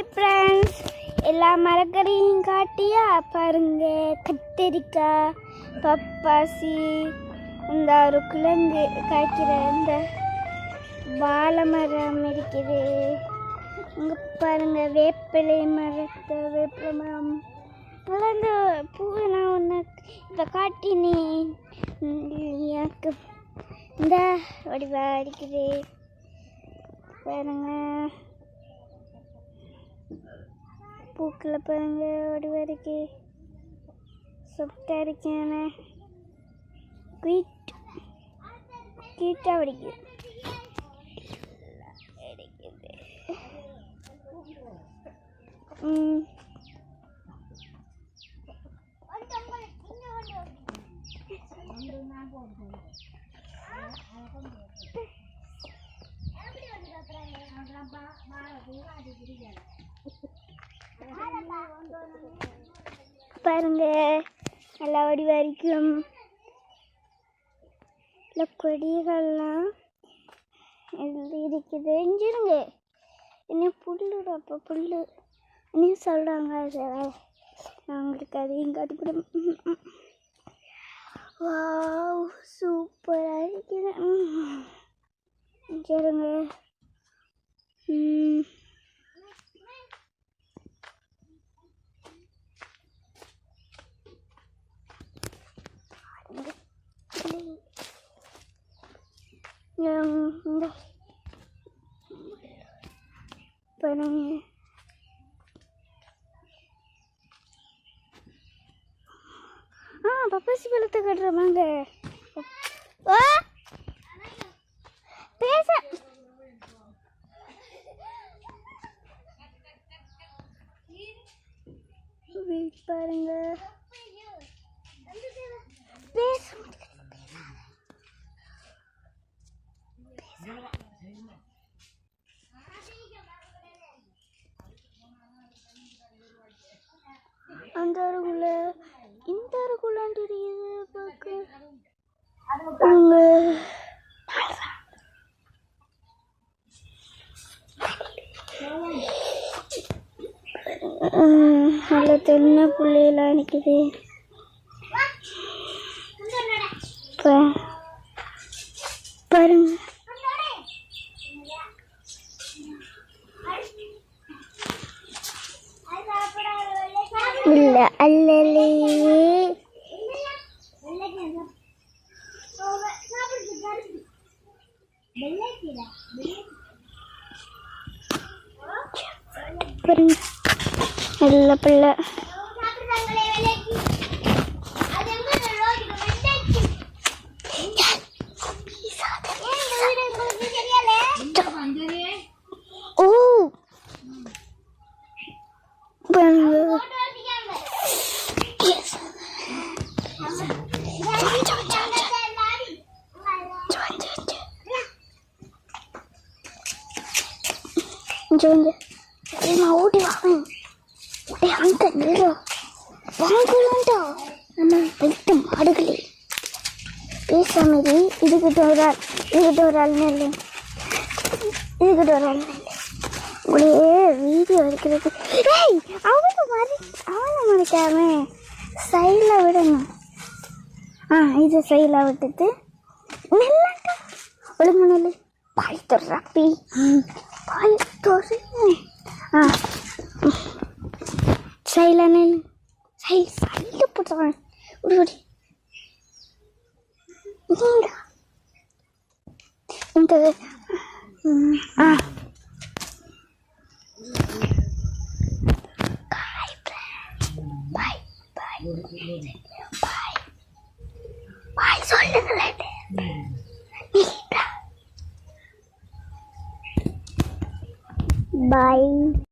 Hi friends எல்லா மரக்கறியும் காட்டியா பாருங்க. கத்தரிக்காய் பப்பாசி இந்த ஒரு குழந்தை காய்க்கிற இந்த வாழை மரம் இருக்குது. இங்கே பாருங்க வேப்பிலை மரத்தை வேப்பிலை மரம். வளர்ந்த பூ நான் ஒன்று இப்போ காட்டினேன் எனக்கு இந்த வடிவாக இருக்குது. பாருங்க. பூக்களை பாருங்க வடிவா இருக்கு சொப்டாக இருக்கேன் குயிட் குயிட்டாக வடிக்குது இருக்குது ம். பாருங்க நல்லா வடி வரைக்கும் இல்லை கொடிகள்லாம் இருக்குது இஞ்சிருங்க. என்ன புல்லுடா அப்போ புல்லு. இன்னும் சொல்கிறாங்க சார் அவங்களுக்கு உங்களுக்கு அதையும் கூட வாவ் சூப்பராக இருக்குது. சரிங்க இந்த பாருங்க ஆ பப்பாசி பழத்தை கட்டுறவாங்க ஓ பேச வெயிட் பாருங்க பேச அந்த அருகுல இந்த அருகுலான் தெரியுது பார்க்க. உம், நல்ல தென்னை புள்ளையெல்லாம் நிற்குது இப்போ பாருங்க. இல்ல அல்லலே பாருங்க நல்ல கொஞ்சம் நான் ஓடி வாங்க ஏய் அங்க நில்லு. வாங்கலாம்டா நம்ம பெட்டு மாடுகளே. பேசாம இரு. இதுகிட்ட ஒரு ஆள் இதுகிட்ட ஒரு ஆள் நில்லு. இதுகிட்ட ஒரு ஆள் நில்லு. உங்களையே வீடியோ எடுக்கிறது ஏய் அவனை மறி அவனை மறைக்காம சைடில் விடணும். ஆ இது சைடில் விட்டுட்டு நல்லாட்டா ஒழுங்கு நெல்லு. பாய் தொடுறாப்பி பாய். தொடு ஆ சைடில் நெல் சைடு சைடில் போட்டுறேன் ஒரு ஒரு இந்த ஆ பாய்